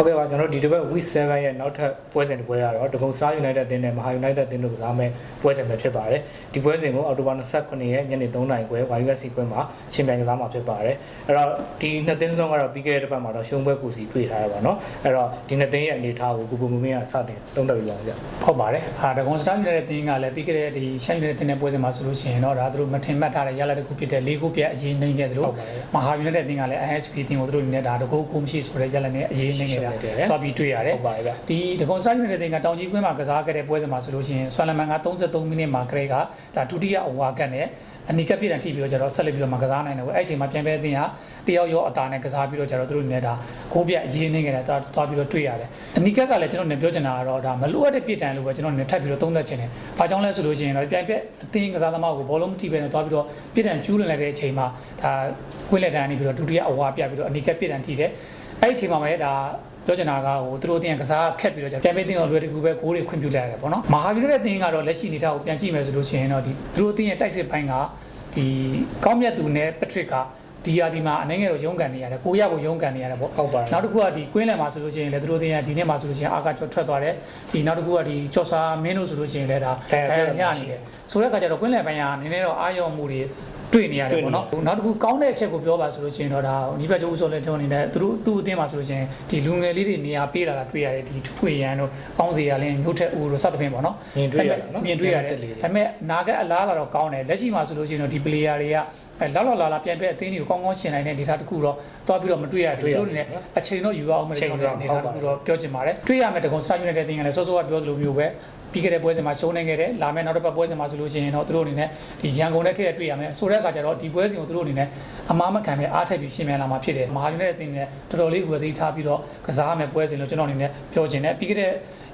Okay. ဟုတ်ကဲ့ပါကျွန်တော်တို့ဒီတစ်ပတ် week 7ရဲ့နောက်ထပ်ပွဲစဉ်တစ်ပွဲကတော့ဒဂုံစား United အသင်းနဲ့မဟာ United အသင်းတို့ကစားမဲ့ပွဲစဉ်ပဲဖြစ်ပါတယ်ဒီပွဲစဉ်ကိုအောက်တိုဘာ29ရက်ညနေ3:00နာရီခွဲ YUSC ပွဲမှာရှင်ပြိုင်ကစားမှာဖြစ်ပါတယ်အဲ့တော့ဒီနှစ်သင်းစလုံးကတော့ပြီးခဲ့တဲ့တစ်ပတ်မှာတော့ရှုံးပွဲကူစီတွေ့ထားရပါတော့အဲ့တော့ဒီနှစ်သင်းရဲ့အနေအထားကိုကိုကိုမူမင်းကစတင်သုံးသပ်ပြပါဦးဗျဟုတ်ပါတယ်အာဒဂွန်စတာယူနိုက်တက်တင်းကလည်းပြီးခဲ့တဲ့ဒီရှိုင်းယူနိုက်တက်တဲ့ပွဲစဉ်မှာဆိုလို့ရှိရင်တော့ဒါသူတို့မထင်မှတ်ထားတဲ့ရလဒ်တစ်ခုဖြစ်တဲ့၄ခုပြတ်အရေးနှိမ့်ခဲ့သလိုဟုတ်ပါတယ်မဟာယူနိုက်တက်တင်းကလည်း ISP တင်းကိုသူတို့အနေနဲ့ဒါတကူကိုမရှိဆိုတဲ့ရလဒ်နဲ့အရေးနှိမ့်နေတာရှုံးနေတယ်တွားပြီးတွေ့ရတယ်ဟုတ်ပါတယ်ဗျဒီဒဂွန်စတာယူနိုက်တက်တင်းကတောင်ကြီးကွင်းမှာကစားခဲ့တဲ့ပွဲစဉ်မှာဆိုလို့ရှိရင်ဆွမ်လမန်က33မိနစ်မှာကလေးကဒါဒုတိယအဝါကတ်နဲ့အနီကပ်ပြည့်တန်ထိပြီးတော့ကျတော့ဆက်လက်ပြီးတော့မှကစားနိုင်တယ်ပေါ့အဲ့အချိန်မှာပြန်ပဲအသင်းကတယောက်ရောအသာနဲ့ကစားပြီးတော့ကျတော့သူတို့အနေနဲ့ဒါကိုးပြတ်အရေးနှိမ့်ခဲ့တာတွားတွားပြီးတော့တွေ့ရတယ်အနီကပ်ကလည်းကျွန်တော်နေပြောချင်တာကတော့ဒါမလိုအပ်တဲ့ပြည့်တန်လို့ပဲကျွန်တော်နေထပ်ပြီးတော့သုံးသပ်ချင်တယ်။ဘာကြောင့်လဲဆိုလို့ရှိရင်တော့ပြန်ပြက်အသင်းကစားသမားကိုဘောလုံးမထိပဲနဲ့တွားပြီးတော့ပြည့်တန်ကျူးလွန်လိုက်တဲ့အချိန်မှာဒါကွင်းလက်တန်းကနေပြီးတော့ဒုတိယအဝါပြပြီးတော့အနီကပ်ပြည့်တန်ထိတယ်။အဲ့ဒီအချိန်မှာပဲဒါ ပြောချင်တာကဟိုသူတို့အတင်းကစားခက်ပြီးတော့ပြန်ပေးတင်းတော့လွယ်တကူပဲဂိုးတွေခွင့်ပြုလိုက်ရတယ်ပေါ့နော်။မဟာဗီနိုရဲ့အတင်းကတော့လက်ရှိအနေထားကိုပြန်ကြည့်မယ်ဆိုလို့ရှိရင်တော့ဒီသူတို့အတင်းရဲ့တိုက်စစ်ပိုင်းကဒီကောင်းမြတ်သူနဲ့ပက်ထရစ်ကဒီယာဒီမှာအနေငယ်တော့ရုန်းကန်နေရတယ်ကိုရကိုရုန်းကန်နေရတယ်ပေါ့ဟုတ်ပါတယ်နောက်တစ်ခုကဒီကွင်းလန်မှာဆိုလို့ရှိရင်လည်းသူတို့တင်ရဒီနေ့မှာဆိုလို့ရှိရင်အာကကျော်ထွက်သွားတယ်ဒီနောက်တစ်ခုကဒီကျော်စာမင်းတို့ဆိုလို့ရှိရင်လည်းဒါဒဏ်ရာဒဏ်ရာရနေတယ်ဆိုတဲ့အခါကျတော့ကွင်းလန်ပိုင်းကနည်းနည်းတော့အာရုံမှုတွေ တွေ့နေရတယ်ပေါ့နော်နောက်တစ်ခုကောင်းတဲ့အချက်ကိုပြောပါဆိုလို့ရှိရင်တော့ဒါဒီဘက်ကျိုးဦးစောလည်းထုံးနေတဲ့သူတို့သူ့အတင်းမှာဆိုလို့ရှိရင်ဒီလူငယ်လေးတွေနေရာပေးလာတာတွေ့ရတယ်ဒီထွေရန်တို့ပေါင်းစီရလင်းမျိုးထက်ဦးတို့စသဖြင့်ပေါ့နော်မြင်တွေ့ရတယ်နော်မြင်တွေ့ရတယ်တက်လေးတွေဒါပေမဲ့နာကအလားလာတော့ကောင်းတယ်လက်ရှိမှာဆိုလို့ရှိရင်တော့ဒီ player တွေကအဲလောက်လောက်လာလာပြန်ပြအသင်းတွေကိုကောင်းကောင်းရှင်းနိုင်တဲ့ data တစ်ခုတော့တွားပြီးတော့မတွေ့ရဘူးသူတို့အနေနဲ့အချိန်တော့ယူအောင်မယ်ကျွန်တော်အနေနဲ့တစ်ခုတော့ပြောချင်ပါတယ်တွေ့ရမယ်တကုံစာယူနေတဲ့သင်ကလည်းစောစောကပြောသလိုမျိုးပဲ ပြီးခဲ့တဲ့ပွဲစဉ်မှာရှုံးနေခဲ့တယ်လာမယ့်နောက်တစ်ပတ်ပွဲစဉ်မှာဆိုလို့ရှိရင်တော့သူတို့အနေနဲ့ဒီရန်ကုန်နဲ့ထည့်ရတွေ့ရမယ်ဆိုတဲ့အခါကျတော့ဒီပွဲစဉ်ကိုသူတို့အနေနဲ့အမားမခံပဲအားထက်ပြီးရှင်းမြန်လာမှာဖြစ်တယ်မဟာယူနေတဲ့သင်နဲ့တော်တော်လေးကိုသိထားပြီးတော့ကစားရမယ်ပွဲစဉ်လို့ကျွန်တော်အနေနဲ့ပြောချင်တယ်ပြီးခဲ့တဲ့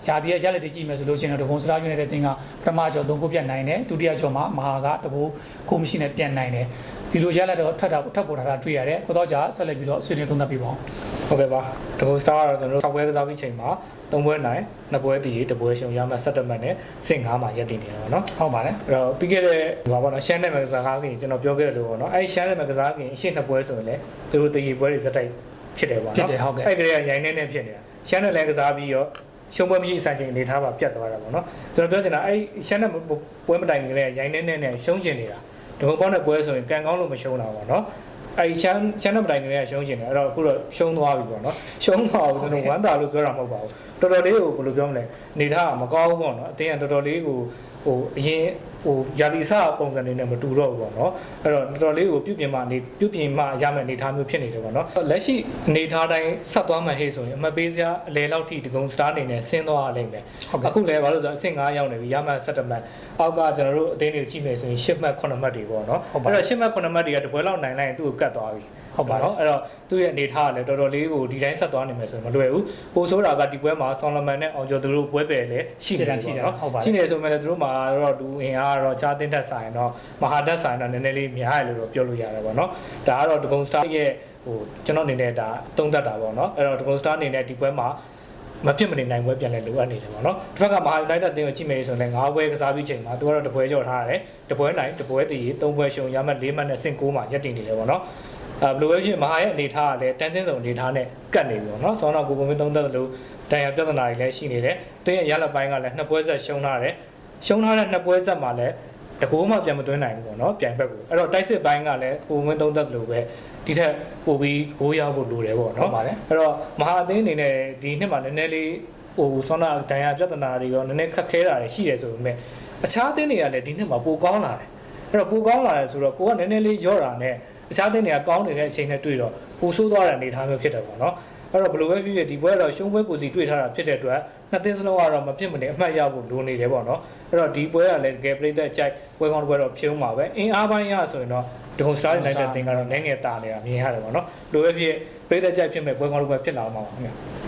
ရာသီရဲ့ရလက်တွေကြည့်မယ်ဆိုလို့ရှိရင်တော့ဒဂုံစရာယူနေတဲ့တင်ကပထမကျော်သုံးခုပြတ်နိုင်တယ်ဒုတိယကျော်မှာမဟာကတကူကိုမရှိနဲ့ပြန်နိုင်တယ်ဒီလိုရလက်တော့ထပ်တာထပ်ပေါ်ထားတာတွေ့ရတယ်ကိုတော့ကြာဆက်လက်ပြီးတော့ဆွေးနွေးသုံးသပ်ပြပါအောင် ဟုတ်ကဲ့ပါဒဂုံစတာကတော့ကျွန်တော်တို့6ပွဲကစားပြီးချိန်မှာ3ပွဲနိုင်2ပွဲတည်1ပွဲရှုံးရမှ7မှတ်နဲ့စင်9မှာရပ်တည်နေတယ်ပေါ့နော်ဟုတ်ပါတယ်အဲ့တော့ပြီးခဲ့တဲ့ဟိုပါပေါ့နော်ရှမ်းနယ်မှာကစားခင်ကျွန်တော်ပြောခဲ့တယ်လို့ပေါ့နော်အဲ့ရှမ်းနယ်မှာကစားခင်အရှင်းနှစ်ပွဲဆိုရင်လည်းသူတို့တည်ပွဲတွေဇက်တိုက်ဖြစ်တယ်ပေါ့နော်ဖြစ်တယ်ဟုတ်ကဲ့အဲ့ကလေးကရိုင်းနေနေဖြစ်နေတာရှမ်းနယ်လည်းကစားပြီးတော့ရှုံးပွဲမရှိစံချိန်အနေထားပါပြတ်သွားတာပေါ့နော်ကျွန်တော်ပြောချင်တာအဲ့ရှမ်းနယ်ပွဲမတိုင်ခင်ကလေးရိုင်းနေနေနဲ့ရှုံးကျင်နေတာဒီမှာပေါ့တဲ့ပွဲဆိုရင်ကန်ကောင်းလို့မရှုံးတာပေါ့နော် အဲ့ရှမ်းရှမ်းနယ်မတိုင်ခင်ကလေးကရှုံးကျင်တယ်အဲ့တော့အခုတော့ရှုံးသွားပြီပေါ့နော်ရှုံးသွားဘူးကျွန်တော်ဝမ်းသာလို့ပြောတာမဟုတ်ပါဘူးတော်တော်လေးကိုဘယ်လိုပြောမလဲနေထားကမကောင်းဘူးပေါ့နော်အတင်းကတော်တော်လေးကို ဟိုအရင်ဟိုယာတီစပုံစံလေးနဲ့မတူတော့ဘူးပေါ့နော်အဲ့တော့တော်တော်လေးကိုပြုပြင်မှနေပြုပြင်မှရမယ့်အနေအထားမျိုးဖြစ်နေတယ်ပေါ့နော်လက်ရှိအနေအထားတိုင်းဆက်သွားမှဟေ့ဆိုရင်အမတ်ပေးစရာအလဲလောက်ထိဒီကုန်းစတားအနေနဲ့ဆင်းသွားရလိမ့်မယ်ဟုတ်ကဲ့အခုလည်းဘာလို့လဲဆိုတော့အဆင့်9ရောက်နေပြီရမှတ်7မှတ်အောက်ကကျွန်တော်တို့အတင်းတွေကိုကြည့်မယ်ဆိုရင်10မှတ်9မှတ်တွေပေါ့နော်ဟုတ်ပါအဲ့တော့10မှတ်9မှတ်တွေကတပွဲလောက်နိုင်လိုက်ရင်သူ့ကိုကတ်သွားပြီ ဟုတ်ပါနော်အဲ့တော့သူ့ရဲ့အနေထားကလည်းတော်တော်လေးကိုဒီတိုင်းဆက်သွားနေမယ်ဆိုရင်မလွယ်ဘူးပိုဆိုးတာကဒီပွဲမှာဆောင်းလမန်နဲ့အောင်ကျော်သူတို့ပွဲပယ်လည်းရှိနေတယ်ပေါ့နော်ဟုတ်ပါရှိနေဆိုမှလည်းသူတို့မှာတော့လူအင်အားကတော့ချားတင်းထက်ဆိုင်တော့မဟာတက်ဆိုင်တော့နည်းနည်းလေးများရလို့တော့ပြောလို့ရတယ်ပေါ့နော်ဒါကတော့ဒဂုံစတာရဲ့ဟိုကျွန်တော်အနေနဲ့ဒါသုံးသပ်တာပေါ့နော်အဲ့တော့ဒဂုံစတာအနေနဲ့ဒီပွဲမှာမဖြစ်မနေနိုင်ပွဲပြန်လဲလိုအပ်နေတယ်ပေါ့နော်တစ်ဖက်ကမဟာယူနိုက်တက်အသင်းကိုကြည့်မယ်ဆိုရင်လည်း၅ပွဲကစားပြီးချိန်မှာသူကတော့တပွဲကြော်ထားရတယ်တပွဲနိုင်တပွဲတည်၃ပွဲရှုံရမှတ်၄မှတ်နဲ့ဆင့်9မှာရပ်တည်နေတယ်ပေါ့နော် အဲဘယ်လိုပဲဖြစ်မဟာရဲ့အနေထားကလည်းတန်းစင်းစုံအနေထားနဲ့ကတ်နေပြီပေါ့နော်ဆောင်းတော့ကိုပုံမင်းသုံးသက်လို့တန်ရပြဿနာတွေလည်းရှိနေတယ်တင်းရဲ့ရလက်ပိုင်းကလည်းနှစ်ပွဲဆက်ရှုံးထားတယ်ရှုံးထားတဲ့နှစ်ပွဲဆက်မှာလည်းတကူမှပြန်မသွင်းနိုင်ဘူးပေါ့နော်ပြိုင်ဘက်ကိုအဲ့တော့တိုက်စစ်ပိုင်းကလည်းကိုပုံမင်းသုံးသက်လို့ပဲဒီထက်ပိုပြီးကိုးရဖို့လိုတယ်ပေါ့ဟုတ်နော်ပါတယ်အဲ့တော့မဟာအသင်းအနေနဲ့ဒီနှစ်မှာနည်းနည်းလေးဟိုဆောင်းတော့တန်ရပြဿနာတွေရောနည်းနည်းခက်ခဲတာတွေရှိတယ်ဆိုပေမဲ့အခြားအသင်းတွေကလည်းဒီနှစ်မှာပိုကောင်းလာတယ်အဲ့တော့ပိုကောင်းလာတယ်ဆိုတော့ကိုကနည်းနည်းလေးရော့တာနဲ့ အခြားတင်းတွေကကောင်းနေတဲ့အချိန်နဲ့တွေ့တော့ပူဆိုးသွားတဲ့အနေအထားမျိုးဖြစ်တယ်ပေါ့နော်အဲ့တော့ဘယ်လိုပဲဖြစ်ဖြစ်ဒီပွဲကတော့ရှုံးပွဲကိုစီတွေ့ထားတာဖြစ်တဲ့အတွက်နှစ်သင်းစလုံးကတော့မဖြစ်မနေအမှတ်ရဖို့လိုနေတယ်ပေါ့နော်အဲ့တော့ဒီပွဲကလည်းတကယ်ပြိသက်ကြိုက်ပွဲကောင်းတစ်ပွဲတော့ဖြုံးပါပဲအင်အားပိုင်းရဆိုရင်တော့ဒုံစတားနိုင်တဲ့တင်းကတော့ငယ်ငယ်တာနေတာမြင်ရတယ်ပေါ့နော်လိုပဲဖြစ်ပြိသက်ကြိုက်ဖြစ်မဲ့ပွဲကောင်းတစ်ပွဲဖြစ်လာမှာပါခင်ဗျ